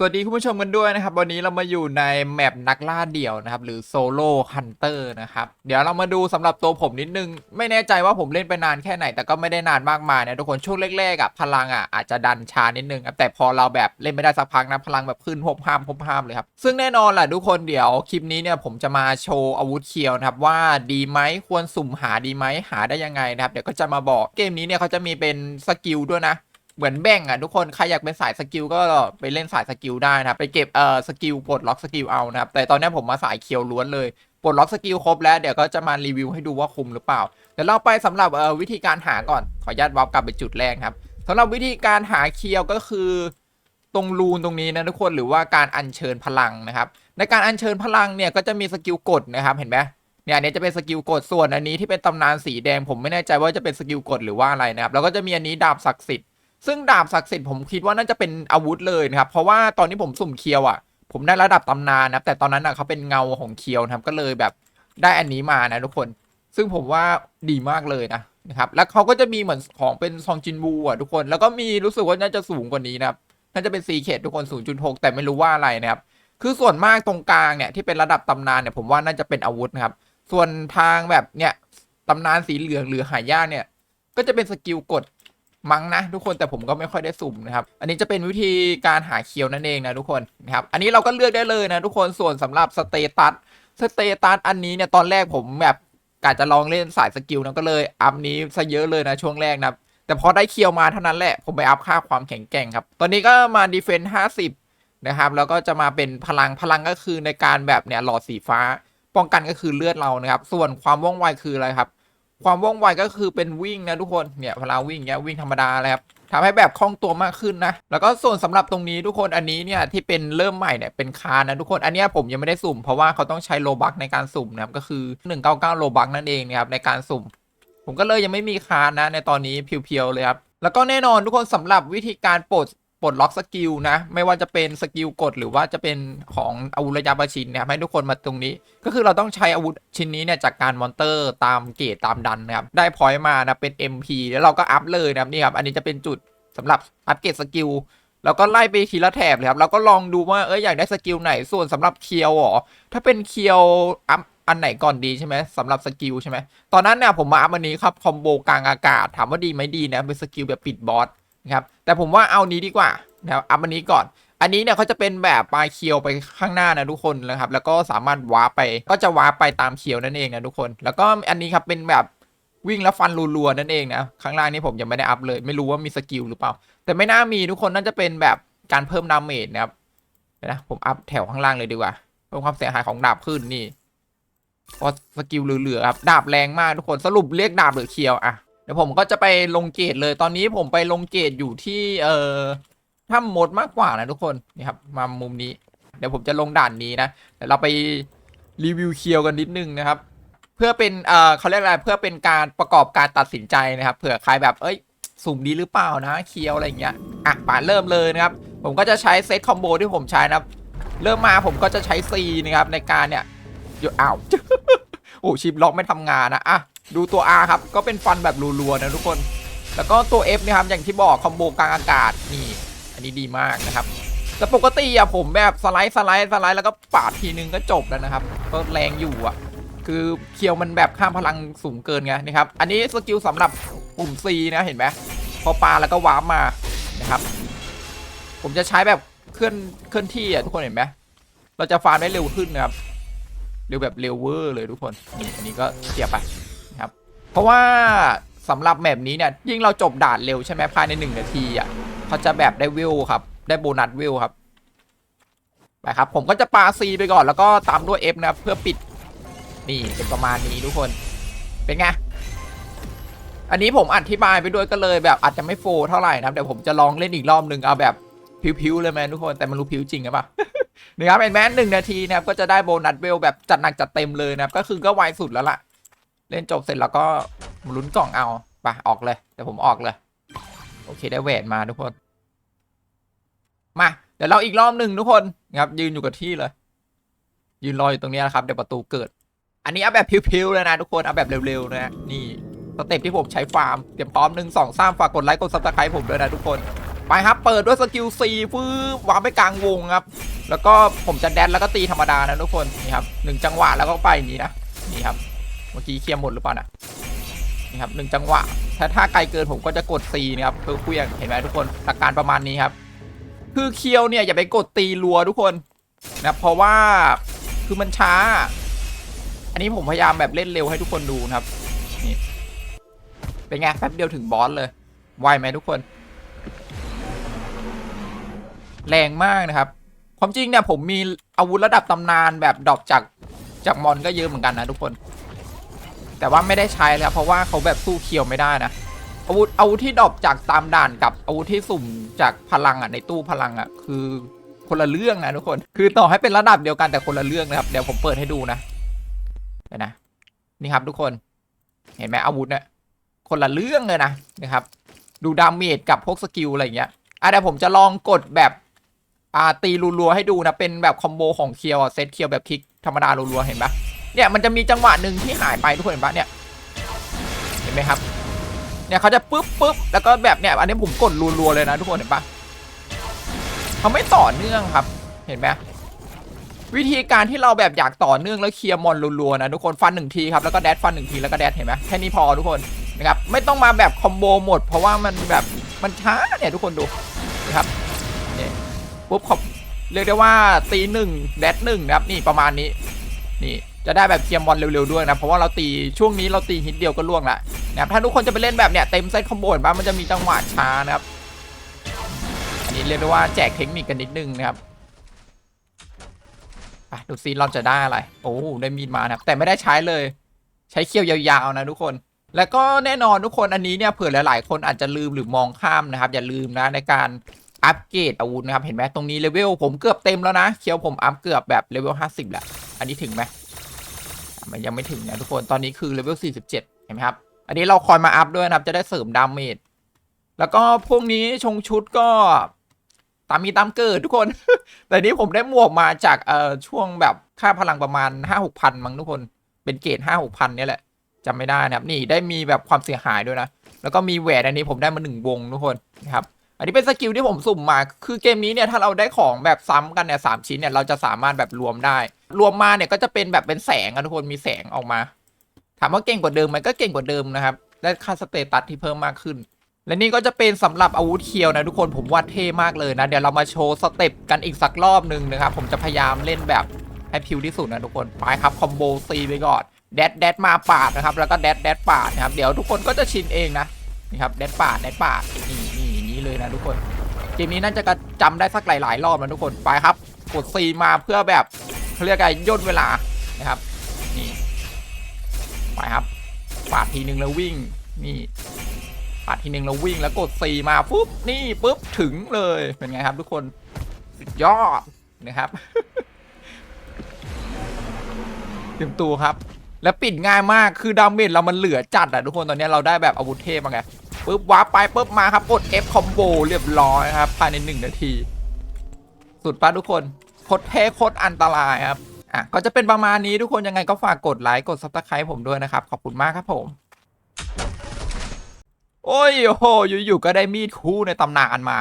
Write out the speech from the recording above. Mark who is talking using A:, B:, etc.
A: สวัสดีคุณผู้ชมกันด้วยนะครับ วันนี้เรามาอยู่ในแมปนักล่าเดี่ยวนะครับ หรือโซโล่ฮันเตอร์นะครับ เดี๋ยวเรามาดูสำหรับตัวผมนิดนึง ไม่แน่ใจว่าผมเล่นไปนานแค่ไหน แต่ก็ไม่ได้นานมากมายนะทุกคนช่วงแรกๆอะพลังอะอาจจะดันชานิดนึงครับแต่พอเราแบบเล่นไม่ได้สักพักนะพลังแบบขึ้นพบห้ามพบห้ามเลยครับ ซึ่งแน่นอนแหละทุกคนเดี๋ยวคลิปนี้เนี่ยผมจะมาโชว์อาวุธเคียวนะครับว่าดีไหมควรสุ่มหาดีไหมหาได้ยังไงนะครับเดี๋ยวก็จะมาบอกเกมนี้เนี่ยเขาจะมีเป็นสกิลด้วยนะ เหมือนแบ่งอะทุกคนใครอยากเป็นสายสกิลก็ไปเล่นสายสกิลได้นะครับไปเก็บเอ่อสกิลปลดล็อกสกิลเอานะครับแต่ตอนนี้ผมมาสายเคียวล้วนเลยปลดล็อกสกิลครบแล้วเดี๋ยวก็จะมารีวิวให้ดูว่าคุ้มหรือเปล่าเดี๋ยวเราไปสำหรับเอ่อวิธีการหาก่อนขออนุญาตวับกลับไปจุดแรกครับสำหรับวิธีการหาเคียวก็คือตรงรูนตรงนี้นะทุกคนหรือว่าการอัญเชิญพลังนะครับ ในการอัญเชิญพลังเนี่ยก็จะมีสกิลกดนะครับเห็นไหมเนี่ยอันนี้จะเป็นสกิลกดส่วนอันนี้ที่เป็นตำนานสีแดงผมไม่แน่ใจว่าจะเป็นสกิลกดหรือว่าอะไรนะครับแล้วก็จะมีอันนี้ดาบศักดิ์สิทธิ ซึ่งดาบศักดิ์สิทธิ์ผมคิดว่าน่าจะเป็นอาวุธเลยนะครับเพราะว่าตอนนี้ผมสุ่มเคียวอะ ผมได้ระดับตำนานนะแต่ตอนนั้นอะเขาเป็นเงาของเคียวนะครับก็เลยแบบได้อันนี้มานะทุกคน ซึ่งผมว่าดีมากเลยนะนะครับแล้วเขาก็จะมีเหมือนของเป็นซองจินบูอะทุกคนแล้วก็มีรู้สึกว่าน่าจะสูงกว่านี้นะครับน่าจะเป็นซีเคททุกคน 0.6 แต่ไม่รู้ว่าอะไรนะครับคือส่วนมากตรงกลางเนี่ยที่เป็นระดับตำนานเนี่ยผมว่าน่าจะเป็นอาวุธนะครับ ส่วนทางแบบเนี่ยตำนานสีเหลืองหรือหายากเนี่ย ก็จะเป็นสกิลกด มั้งนะทุกคนแต่ผมก็ไม่ค่อยได้สุ่มนะครับ อันนี้จะเป็นวิธีการหาเคียวนั่นเองนะทุกคนนะครับ อันนี้เราก็เลือกได้เลยนะทุกคนส่วนสำหรับสเตตัสสเตตัสอันนี้เนี่ยตอนแรกผมแบบกะจะลองเล่นสายสกิลนะก็เลยอัพนี้ซะเยอะเลยนะช่วงแรกนะแต่พอได้เคียวมาเท่านั้นแหละผมไปอัพค่าความแข็งแกร่งครับ ตอนนี้ก็มาดีเฟนต์ห้าสิบนะครับแล้วก็จะมาเป็นพลังพลังก็คือในการแบบเนี่ยหลอดสีฟ้า ป้องกันก็คือเลือดเรานะครับ ส่วนความว่องไวคืออะไรครับ ความว่องไวก็คือเป็นวิ่งนะทุกคนเนี่ยเวลาวิ่งเนี้ยวิ่งธรรมดาเลยครับทำให้แบบคล่องตัวมากขึ้นนะ แล้วก็ส่วนสำหรับตรงนี้ทุกคนอันนี้เนี่ยที่เป็นเริ่มใหม่เนี่ยเป็นคาร์นะทุกคนอันนี้ผมยังไม่ได้สุ่มเพราะว่าเขาต้องใช้โลบักในการสุ่มนะครับก็คือ 199 โลบักนั่นเองนะครับในการสุ่ม ผมก็เลยยังไม่มีคาร์นะในตอนนี้เพียวๆเลยครับแล้วก็แน่นอนทุกคนสำหรับวิธีการปลด ปลดล็อกสกิลนะ ไม่ว่าจะเป็นสกิลกดหรือว่าจะเป็นของอาวุธระยะประชินนะครับให้ทุกคนมาตรงนี้ ก็คือเราต้องใช้อาวุธชิ้นนี้เนี่ยจากการมอนเตอร์ตามเกรดตามดันนะครับ ได้พอยต์มานะเป็น MP แล้วเราก็อัพเลยนะครับนี่ครับ อันนี้จะเป็นจุดสำหรับอัพเกรดสกิลแล้วก็ไล่ไปทีละแถบเลยครับเราก็ลองดูว่าเอออยากได้สกิลไหนส่วนสำหรับเคียวอ๋อถ้าเป็นเคียวอัพอันไหนก่อนดีใช่ไหมสำหรับสกิลใช่ไหมตอนนั้นเนี่ยผมมาอัพอันนี้ครับคอมโบกลางอากาศถามว่าดีไหมดีนะเป็นสกิลแบบปิดบอส นะครับแต่ผมว่าเอานี้ดีกว่านะครับอัพอันนี้ก่อน อันนี้เนี่ยเขาจะเป็นแบบปลายเคียวไปข้างหน้านะทุกคนนะครับแล้วก็สามารถวาร์ปไปก็จะวาร์ปไปตามเคียวนั่นเองนะทุกคน แล้วก็อันนี้ครับเป็นแบบวิ่งแล้วฟันรัวๆนั่นเองนะข้างล่างนี่ผมยังไม่ได้อัพเลย ไม่รู้ว่ามีสกิลหรือเปล่า แต่ไม่น่ามีทุกคนน่าจะเป็นแบบการเพิ่มดาเมจนะครับนะผมอัพแถวข้างล่างเลยดีกว่าเพิ่มความเสียหายของดาบขึ้นนี่พอสกิลเหลือๆครับดาบแรงมากทุกคนสรุปเรียกดาบหรือเคียวอะ ดี๋ยวผมก็จะไปลงเกตเลยตอนนี้ผมไปลงเกตอยู่ที่เอ่อถ้ำมดมากกว่านะทุกคนนี่ครับมามุมนี้ เดี๋ยวผมจะลงด่านนี้นะเดี๋ยวเราไปรีวิวเคียวกันนิดนึงนะครับ เพื่อเป็นเอ่อเขาเรียกอะไรเพื่อเป็นการประกอบการตัดสินใจนะครับเผื่อใครแบบเอ้ยสุ่มดีหรือเปล่านะเคียวอะไรอย่างเงี้ยอะป่าเริ่มเลยนะครับ ผมก็จะใช้เซตคอมโบที่ผมใช้นะครับ เริ่มมาผมก็จะใช้ C นะครับในการเนี่ยเดี๋ยวอ้าวโอ้ชิปล็อกไม่ทำงานนะอะ ดูตัว R ครับ ก็เป็นฟันแบบรัวๆนะทุกคน แล้วก็ตัว F นะครับ อย่างที่บอกคอมโบกลางอากาศนี่ อันนี้ดีมากนะครับ แต่ปกติอะผมแบบสไลด์สไลด์สไลด์แล้วก็ปาดทีนึงก็จบแล้วนะครับ ก็แรงอยู่อะคือเคียวมันแบบข้ามพลังสูงเกินไงนะครับ อันนี้สกิลสำหรับปุ่ม C นะเห็นไหมพอปาแล้วก็วาร์ปมานะครับ ผมจะใช้แบบเคลื่อนเคลื่อนที่อะทุกคนเห็นไหมเราจะฟาร์มได้เร็วขึ้นนะครับเร็วแบบเร็วเวอร์เลยทุกคนนี่อันนี้ก็เสียบไป รับเพราะว่าสำหรับแมปนี้เนี่ยยิ่งเราจบด่านเร็วใช่ไหมภายในหนึ่งนาทีอะเขาจะแบบได้วิวครับ ได้โบนัสวิวครับไปครับ ผมก็จะปาซีไปก่อนแล้วก็ตามด้วย F นะเพื่อปิดนี่เป็นประมาณนี้ทุกคนเป็นไงอันนี้ผมอธิบายไปด้วยก็เลยแบบอาจจะไม่โฟเท่าไหร่นะครับเดี๋ยวผมจะลองเล่นอีกรอบหนึ่งเอาแบบพิวๆเลยไหมทุกคนแต่มันรู้พิวจริงหรือเปล่านะครับเห็นไหมหนึ่งนาทีนะครับก็จะได้โบนัสเวลแบบจัดหนักจัดเต็มเลยนะครับก็คือก็ไวสุดแล้วล่ะ เล่นจบเสร็จแล้วก็ลุ้นกล่องเอาไปออกเลยเดี๋ยวผมออกเลย โอเคได้แหวนมาทุกคน มาเดี๋ยวเราอีกรอบหนึ่งทุกคนนะครับ ยืนอยู่กับที่เลย ยืนรออยู่ตรงนี้นะครับเดี๋ยวประตูเกิด อันนี้เอาแบบพิวๆเลยนะทุกคนเอาแบบเร็วๆนะนี่สเต็ปที่ผมใช้ฟาร์มเตรียมพร้อมหนึ่งสองสามฝากกดไลค์กดซับสไครต์ผมด้วยนะทุกคนไปครับ เปิดด้วยสกิลซีฟืบวางไปกลางวงครับ แล้วก็ผมจะแดนแล้วก็ตีธรรมดานะทุกคนนี่ครับหนึ่งจังหวะแล้วก็ไปอย่างนี้นะนี่ครับ มื่อกี้เคลียร์หมดหรือเปล่านะนี่ครับหนึ่งจังหวะถ้าถ้าไกลเกินผมก็จะกด C นะครับเพื่อเคลียร์เห็นไหมทุกคนหลักการประมาณนี้ครับ คือเคียวเนี่ยอย่าไปกดตีรัวทุกคนนะเพราะว่าคือมันช้า อันนี้ผมพยายามแบบเล่นเร็วให้ทุกคนดูนะครับนี่เป็นไงแป๊บเดียวถึงบอสเลยไวไหมทุกคน แรงมากนะครับ ความจริงเนี่ยผมมีอาวุธระดับตำนานแบบดรอปจากจากมอนก็เยอะเหมือนกันนะทุกคน แต่ว่าไม่ได้ใช้แล้วเพราะว่าเขาแบบสู้เคียวไม่ได้นะอาวุธอาวุธที่ดรอปจากตามด่านกับอาวุธที่สุ่มจากพลังอะในตู้พลังอะคือคนละเรื่องนะทุกคน คือต่อให้เป็นระดับเดียวกันแต่คนละเรื่องนะครับ เดี๋ยวผมเปิดให้ดูนะเดี๋ยวนะ นี่ครับทุกคน เห็นไหมอาวุธเนี่ยคนละเรื่องเลยนะนะครับ ดูดาเมจกับพวกสกิลอะไรอย่างเงี้ยอะเดี๋ยวผมจะลองกดแบบอ่าตีรัวๆให้ดูนะ เป็นแบบคอมโบของเคียวเซตเคียวแบบคลิกธรรมดารัวๆเห็นปะ เนี่ยมันจะมีจังหวะหนึ่งที่หายไปทุกคนเห็นปะเนี่ยเห็นไหมครับเนี่ยเขาจะปึ๊บปึ๊บแล้วก็แบบเนี่ยอันนี้ผมกดรัวๆเลยนะทุกคนเห็นปะเขาไม่ต่อเนื่องครับ เห็นไหมวิธีการที่เราแบบอยากต่อเนื่องแล้วเคลียร์มอนรัวๆนะทุกคนฟันหนึ่งทีครับแล้วก็แดดฟันหนึ่งทีแล้วก็แดดเห็นไหมแค่นี้พอทุกคนนะครับไม่ต้องมาแบบคอมโบหมด เพราะว่ามันแบบมันช้าเนี่ยทุกคนดูนะครับนี่ปุ๊บขอบเรียกได้ว่าตีหนึ่งแดดหนึ่งนะครับนี่ประมาณนี้นี่ จะได้แบบเคลียร์มอนเร็วๆด้วยนะเพราะว่าเราตีช่วงนี้เราตีฮิตเดียวก็ล่วงละนะครับถ้าทุกคนจะไปเล่นแบบเนี้ยเต็มเซตคอมโบเห็นะมันจะมีจังหวะช้านะครับอันนี้เรียกได้ว่าแจกเทคนิคกันนิดนึงนะครับไปดูซีเราจะได้อะไรโอ้ได้มีดมานะครับแต่ไม่ได้ใช้เลย ใช้เคี้ยวยาวๆนะทุกคนแล้วก็แน่นอนทุกคนอันนี้เนี่ยเผื่อหลายๆ คนอาจจะลืมหรือมองข้ามนะครับ อย่าลืมนะในการอัปเกรดอาวุธนะครับ เห็นไหมตรงนี้เลเวลผมเกือบเต็มแล้วนะ เคี้ยวผมอัพเกือบแบบเลเวล50แหละอันนี้ถึงไหม มันยังไม่ถึงนะทุกคนตอนนี้คือเลเวล47 เห็นไหมครับ อันนี้เราคอยมาอัพด้วยนะครับ จะได้เสริมดาเมจแล้วก็พวกนี้ชงชุดก็ตามมีตามเกิดทุกคน แต่นี้ผมได้หมวกมาจากเอ่อช่วงแบบค่าพลังประมาณห้าหกพันมั้งทุกคน เป็นเกรดห้าหกพันเนี่ยแหละจำไม่ได้นะครับ นี่ได้มีแบบความเสียหายด้วยนะ แล้วก็มีแหวนอันนี้ผมได้มาหนึ่งวงทุกคนนะครับ อันนี้เป็นสกิลที่ผมสุ่มมา คือเกมนี้เนี่ยถ้าเราได้ของแบบซ้ำกันเนี่ยสามชิ้นเนี่ยเราจะสามารถแบบรวมได้ รวมมาเนี่ยก็จะเป็นแบบเป็นแสงอะทุกคนมีแสงออกมา ถามว่าเก่งกว่าเดิมไหมก็เก่งกว่าเดิมนะครับได้ค่าสเตตัสที่เพิ่มมากขึ้น และนี่ก็จะเป็นสำหรับอาวุธเคียวนะทุกคนผมว่าเท่มากเลยนะ เดี๋ยวเรามาโชว์สเต็ปกันอีกสักรอบหนึ่งนะครับผมจะพยายามเล่นแบบให้พิวที่สุดนะทุกคนไปครับคอมโบซีไปก่อนแดดแดดมาปาดนะครับแล้วก็แดดแดดปาดนะครับเดี๋ยวทุกคนก็จะชินเองนะนี่ครับแดดปาดแดดปาดนี่นี่นี้เลยนะทุกคนเกมนี้น่าจะจำได้สักหลายๆรอบนะทุกคนไปครับกดซีมาเพื่อแบบ เขาเรียกอะไรย่นเวลานะครับนี่ไปครับปาดทีนึงแล้ววิ่งนี่ปาดทีนึงแล้ววิ่งแล้วกดซีมาปุ๊บนี่ปุ๊บถึงเลยเป็นไงครับทุกคนสุดยอดนะครับเตรียมตัวครับ แล้วปิดง่ายมากคือดาเมจเรามันเหลือจัดอะทุกคนตอนนี้เราได้แบบอาวุธเทพมาไงปุ๊บวาร์ปไปปุ๊บมาครับกด F คอมโบเรียบร้อยครับภายในหนึ่งนาที สุดปะทุกคน โคตรเท่โคตรอันตรายครับอะก็จะเป็นประมาณนี้ทุกคนยังไงก็ฝากกดไลค์กดซับสไครต์ผมด้วยนะครับ ขอบคุณมากครับผม โอ้ยโอ้โหอยู่ๆก็ได้มีดคู่ในตำนานมา